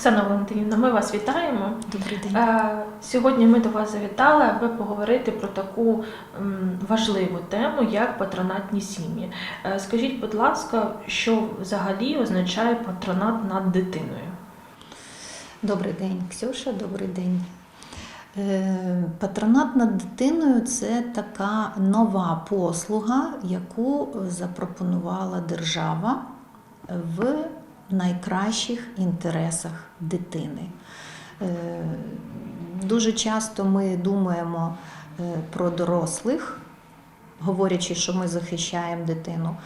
Оксана Валентинівна, ми вас вітаємо. Добрий день. Е, Сьогодні ми до вас завітали, аби поговорити про таку важливу тему, як патронатні сім'ї. Е, Скажіть, будь ласка, що взагалі означає патронат над дитиною? Добрий день, Ксюша, добрий день. Е, Патронат над дитиною це така нова послуга, яку запропонувала держава в найкращих інтересах дитини. Е, Дуже часто ми думаємо е, про дорослих, говорячи, що ми захищаємо дитину.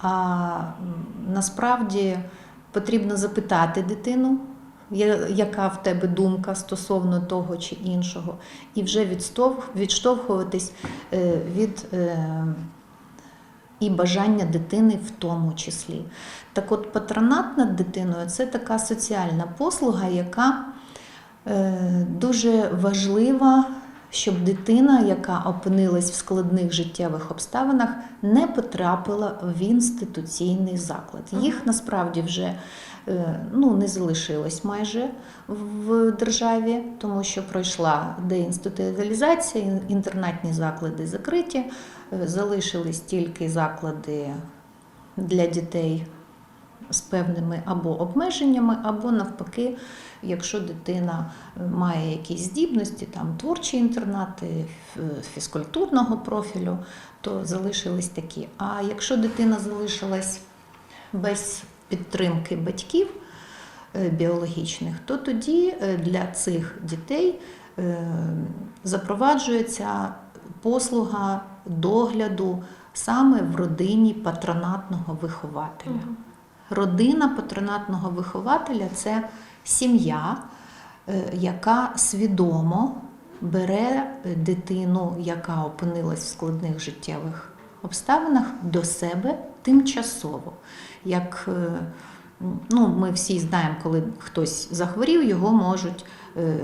А насправді потрібно запитати дитину, яка в тебе думка стосовно того чи іншого, і вже відштовхуватись е, від і бажання дитини в тому числі. Так от патронат над дитиною це така соціальна послуга, яка е, дуже важлива, щоб дитина, яка опинилась в складних життєвих обставинах, не потрапила в інституційний заклад. Їх насправді вже ну, не залишилось майже в державі, тому що пройшла деінституалізація, інтернатні заклади закриті, е, залишились тільки заклади для дітей з певними або обмеженнями, або навпаки, якщо дитина е, має якісь здібності, там творчі інтернати, фізкультурного профілю, то залишились такі. А якщо дитина залишилась без підтримки батьків е, біологічних, то тоді е, для цих дітей е, запроваджується послуга догляду саме в родині патронатного вихователя. Родина патронатного вихователя це сім'я, яка свідомо бере дитину, яка опинилась в складних життєвих обставинах, до себе тимчасово. Як е, ну, ми всі знаємо, коли хтось захворів, його можуть е,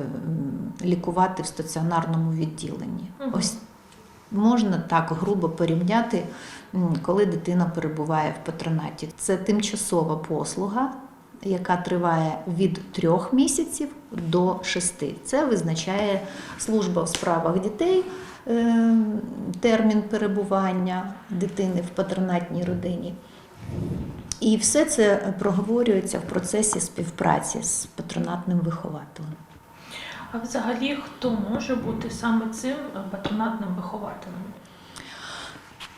лікувати в стаціонарному відділенні. Ось можна так грубо порівняти, коли дитина перебуває в патронаті. Це тимчасова послуга, яка триває від трьох місяців до шести. Це визначає служба в справах дітей. е, Термін перебування дитини в патронатній родині. І все це проговорюється в процесі співпраці з патронатним вихователем. А взагалі, хто може бути саме цим патронатним вихователем?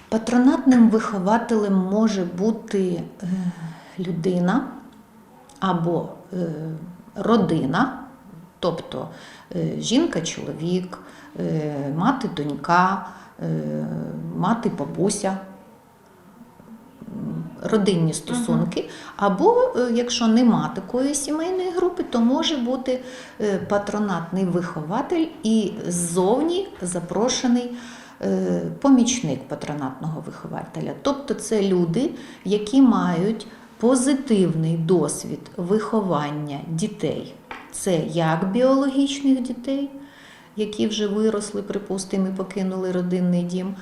Патронатним вихователем може бути е, людина або е, родина, тобто е, жінка, чоловік, мати, донька, мати, бабуся. Родинні стосунки, або е, якщо нема такої сімейної групи, то може бути е, патронатний вихователь і ззовні запрошений е, помічник патронатного вихователя. Тобто це люди, які мають позитивний досвід виховання дітей. Це як біологічних дітей, які вже виросли, припустимо, і покинули родинний дім.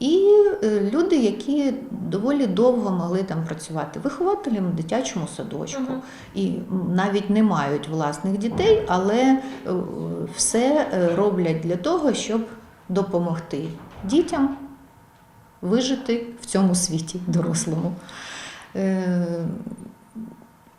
І е, люди, які доволі довго могли там працювати вихователем в дитячому садочку, Мгм. і навіть не мають власних дітей, але е, все е, роблять для того, щоб допомогти дітям вижити в цьому світі дорослому.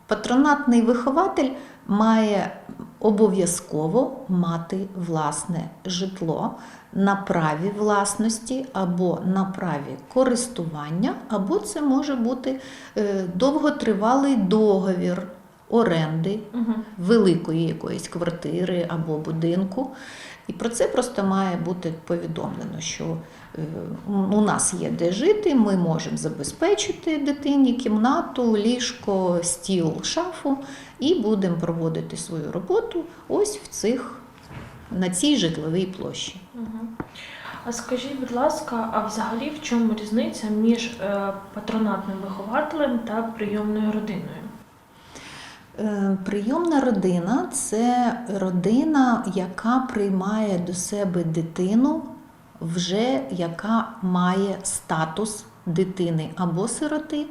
Патронатний вихователь має обов'язково мати власне житло на праві власності або на праві користування, або це може бути е, довготривалий договір оренди великої якоїсь квартири або будинку. І про це просто має бути повідомлено, що е, у нас є де жити, ми можемо забезпечити дитині кімнату, ліжко, стіл, шафу і будемо проводити свою роботу ось в цих на цій житловій площі. А скажіть, будь ласка, а взагалі в чому різниця між е, патронатним вихователем та прийомною родиною? Е, Прийомна родина це родина, яка приймає до себе дитину, вже яка має статус дитини або сироти,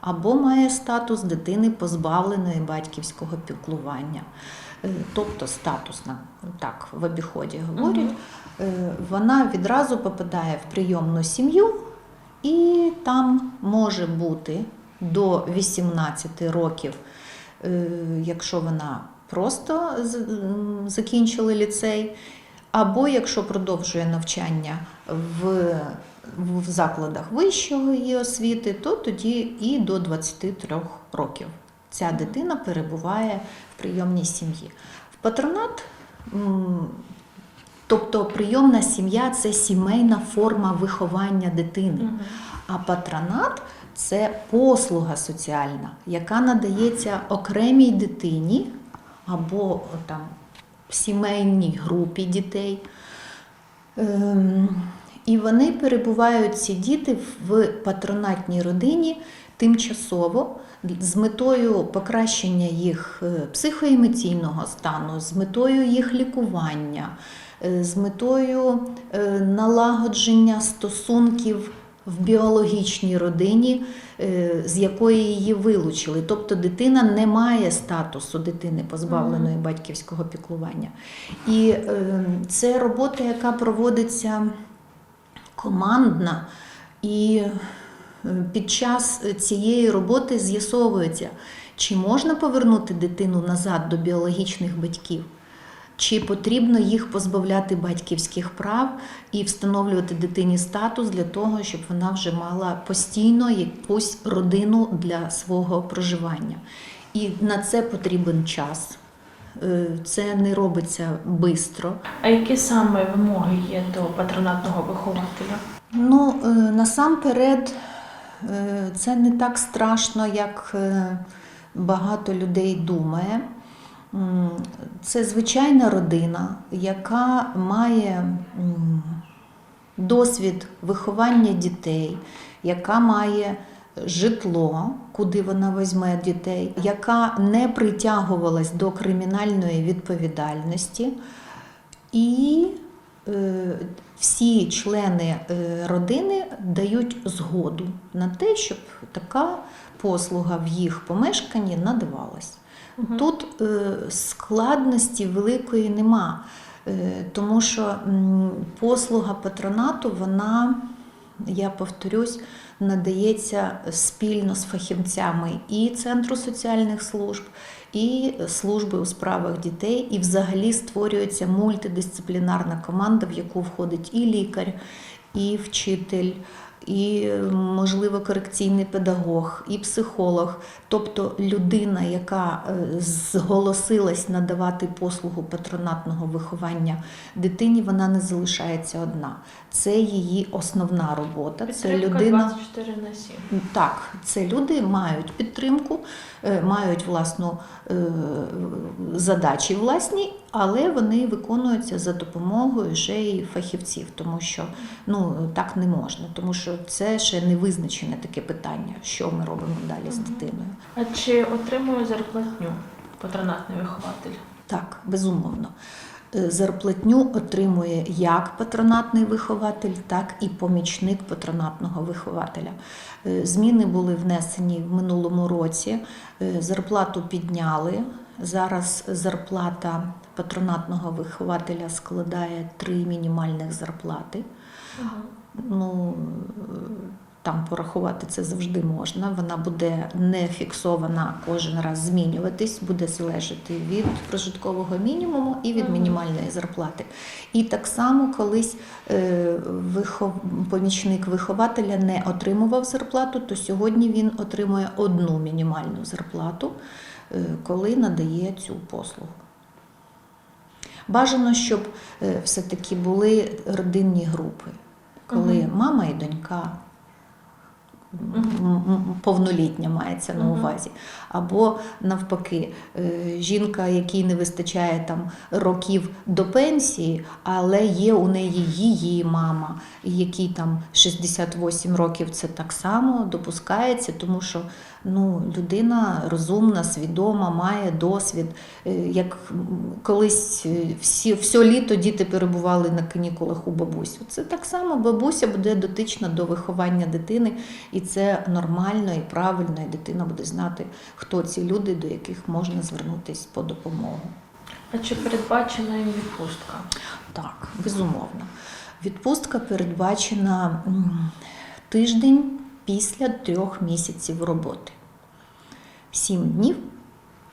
або має статус дитини позбавленої батьківського піклування. Е, Тобто статусна, так в обіході говорять. Е, вона відразу попадає в прийомну сім'ю, і там може бути до 18 років, якщо вона просто закінчила ліцей, або якщо продовжує навчання в, в закладах вищої освіти, то тоді і до 23 років. Ця дитина перебуває в прийомній сім'ї. В патронат Тобто прийомна сім'я це сімейна форма виховання дитини, а патронат це послуга соціальна, яка надається окремій дитині або там сімейній групі дітей. Ем, І вони перебувають ці діти в патронатній родині тимчасово з метою покращення їх е, психоемоційного стану, з метою їх лікування, е, з метою е, налагодження стосунків в біологічній родині, е, з якої її вилучили. Тобто дитина не має статусу дитини, позбавленої батьківського піклування. І е, це робота, яка проводиться командна, і е, під час цієї роботи з'ясовується, чи можна повернути дитину назад до біологічних батьків. Чи потрібно їх позбавляти батьківських прав і встановлювати дитині статус для того, щоб вона вже мала постійно якусь родину для свого проживання? І на це потрібен час. Е, Це не робиться швидко. А які саме вимоги є до патронатного вихователя? Ну, е, насамперед, е, це не так страшно, як багато людей думає. Це звичайна родина, яка має досвід виховання дітей, яка має житло, куди вона візьме дітей, яка не притягувалась до кримінальної відповідальності. І е, всі члени е, родини дають згоду на те, щоб така послуга в їх помешканні надавалась. Мгм. Тут е, складності великої нема, е, тому що послуга патронату, вона, я повторюсь, надається спільно з фахівцями і Центру соціальних служб, і служби у справах дітей, і взагалі створюється мультидисциплінарна команда, в яку входить і лікар, і вчитель, і, можливо, корекційний педагог, і психолог, тобто людина, яка е, зголосилась надавати послугу патронатного виховання дитині, вона не залишається одна. Це її основна робота. Це людина. 24 на 7. Так, це люди мають підтримку, е, мають власну е, задачі власні, але вони виконуються за допомогою ще й фахівців, тому що ну так не можна, тому що це ще не визначене таке питання, що ми робимо далі з дитиною. А чи отримує зарплатню патронатний вихователь? Так, безумовно. Е, Зарплатню отримує як патронатний вихователь, так і помічник патронатного вихователя. Е, Зміни були внесені в минулому році. Е, Зарплату підняли. Зараз зарплата патронатного вихователя складає три мінімальних зарплати. Ну, е, там порахувати це завжди можна. Вона буде не фіксована кожен раз змінюватись, буде залежати від прожиткового мінімуму і від мінімальної зарплати. І так само колись е, вихов... помічник вихователя не отримував зарплату, то сьогодні він отримує одну мінімальну зарплату, коли надає цю послугу. Бажано, щоб е, все-таки були родинні групи, коли угу. мама і донька. Повнолітня мається на увазі, або навпаки, е, жінка, якій не вистачає там років до пенсії, але є у неї її мама, якій там 68 років це так само допускається, тому що Ну, людина розумна, свідома, має досвід. Е, Як колись е, всі, все літо діти перебували на канікулах у бабусі. Це так само бабуся буде дотична до виховання дитини, і це нормально і правильно, і дитина буде знати, хто ці люди, до яких можна звернутися по допомогу. А чи передбачена їм відпустка? Так, безумовно. Відпустка передбачена тиждень після трьох місяців роботи. Сім днів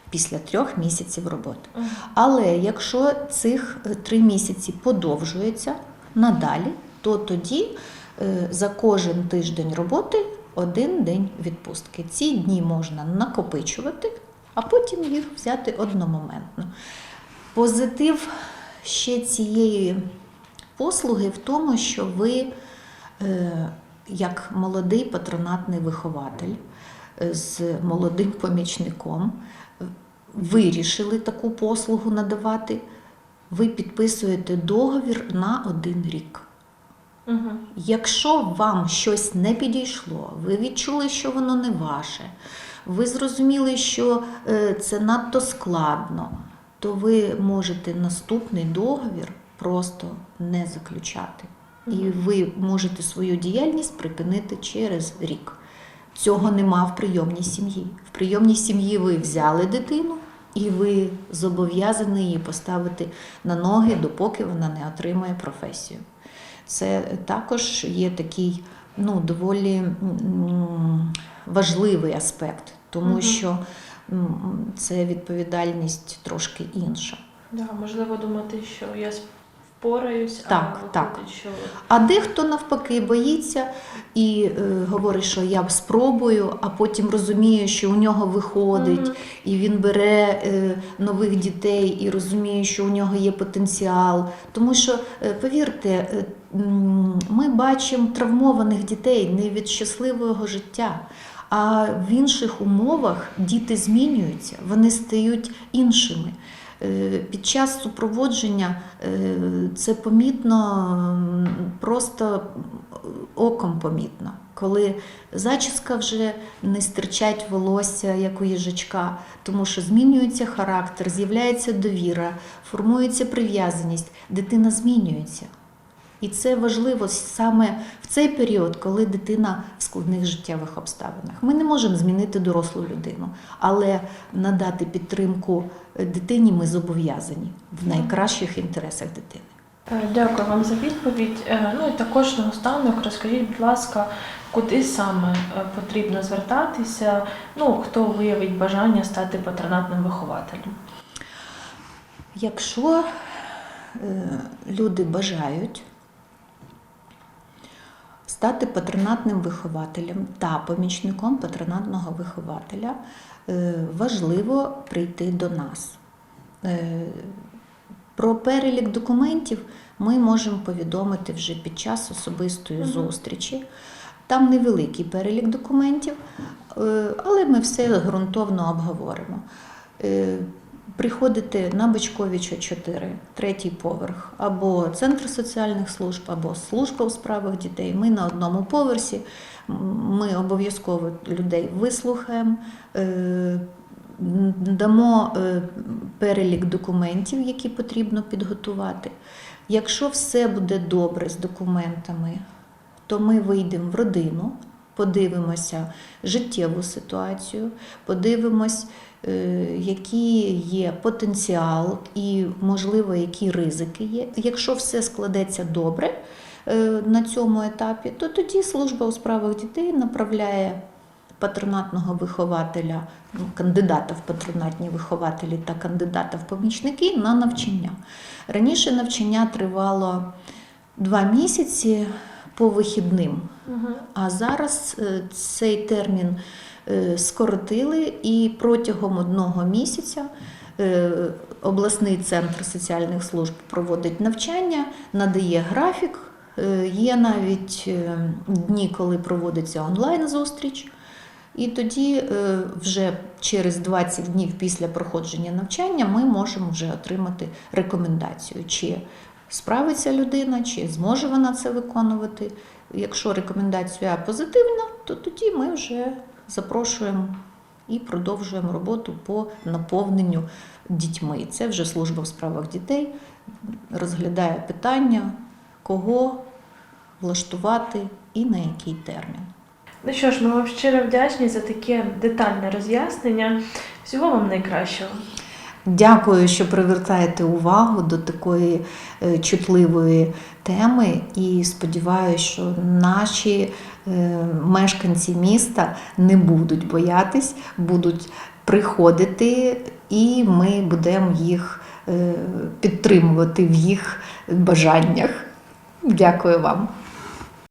після трьох місяців роботи. Але якщо цих е, три місяці подовжується надалі, то тоді е, за кожен тиждень роботи один день відпустки. Ці дні можна накопичувати, а потім їх взяти одномоментно. Позитив ще цієї послуги в тому, що ви, е, як молодий патронатний вихователь е, з молодим помічником, е, вирішили таку послугу надавати, ви підписуєте договір на один рік. Мгм. Якщо вам щось не підійшло, ви відчули, що воно не ваше, ви зрозуміли, що е, це надто складно, то ви можете наступний договір просто не заключати. І ви можете свою діяльність припинити через рік. Цього нема в прийомній сім'ї. В прийомній сім'ї ви взяли дитину і ви зобов'язані її поставити на ноги, допоки вона не отримає професію. Це також є такий ну, доволі важливий аспект, тому угу. що це відповідальність трошки інша. Да, можливо, думати, що я впораюсь, Так, а так. що А дехто навпаки боїться і е, говорить, що я спробую, а потім розуміє, що у нього виходить, Мгм. і він бере е, нових дітей і розуміє, що у нього є потенціал. Тому що, е, повірте, е, ми бачимо травмованих дітей не від щасливого життя. А в інших умовах діти змінюються, вони стають іншими. Е, Під час супроводження е, це помітно, просто оком помітно, коли зачіска вже не стирчать волосся, як у їжачка, тому що змінюється характер, з'являється довіра, формується прив'язаність, дитина змінюється. І це важливо саме в цей період, коли дитина в складних життєвих обставинах. Ми не можемо змінити дорослу людину, але надати підтримку дитині ми зобов'язані в найкращих інтересах дитини. Е, Дякую вам за відповідь. Е, Ну і також наостанок розкажіть, будь ласка, куди саме е, потрібно звертатися? Ну, хто виявить бажання стати патронатним вихователем? Якщо е, люди бажають стати патронатним вихователем та помічником патронатного вихователя, е, важливо прийти до нас. Е, Про перелік документів ми можемо повідомити вже під час особистої зустрічі. Там невеликий перелік документів, е, але ми все ґрунтовно обговоримо. Приходите на Бичковича 4, третій поверх, або Центр соціальних служб, або служба у справах дітей. Ми на одному поверсі. Ми обов'язково людей вислухаємо, е, дамо е, перелік документів, які потрібно підготувати. Якщо все буде добре з документами, то ми вийдемо в родину, подивимося життєву ситуацію, подивимось, е, який є потенціал і, можливо, які ризики є. Якщо все складеться добре е, на цьому етапі, то тоді служба у справах дітей направляє патронатного вихователя, ну, кандидата в патронатні вихователі та кандидата в помічники на навчання. Раніше навчання тривало два місяці по вихідним. А зараз е, цей термін е, скоротили, і протягом одного місяця е, обласний центр соціальних служб проводить навчання, надає графік. Є навіть дні, коли проводиться онлайн-зустріч. І тоді вже через 20 днів після проходження навчання ми можемо вже отримати рекомендацію, чи справиться людина, чи зможе вона це виконувати. Якщо рекомендація позитивна, то тоді ми вже запрошуємо і продовжуємо роботу по наповненню дітьми. Це вже служба в справах дітей розглядає питання, кого влаштувати і на який термін. Ну що ж, ми вам щиро вдячні за таке детальне роз'яснення. Всього вам найкращого. Дякую, що привертаєте увагу до такої е, чутливої теми, і сподіваюся, що наші е, мешканці міста не будуть боятись, будуть приходити, і ми будемо їх е, підтримувати в їх бажаннях. Дякую вам.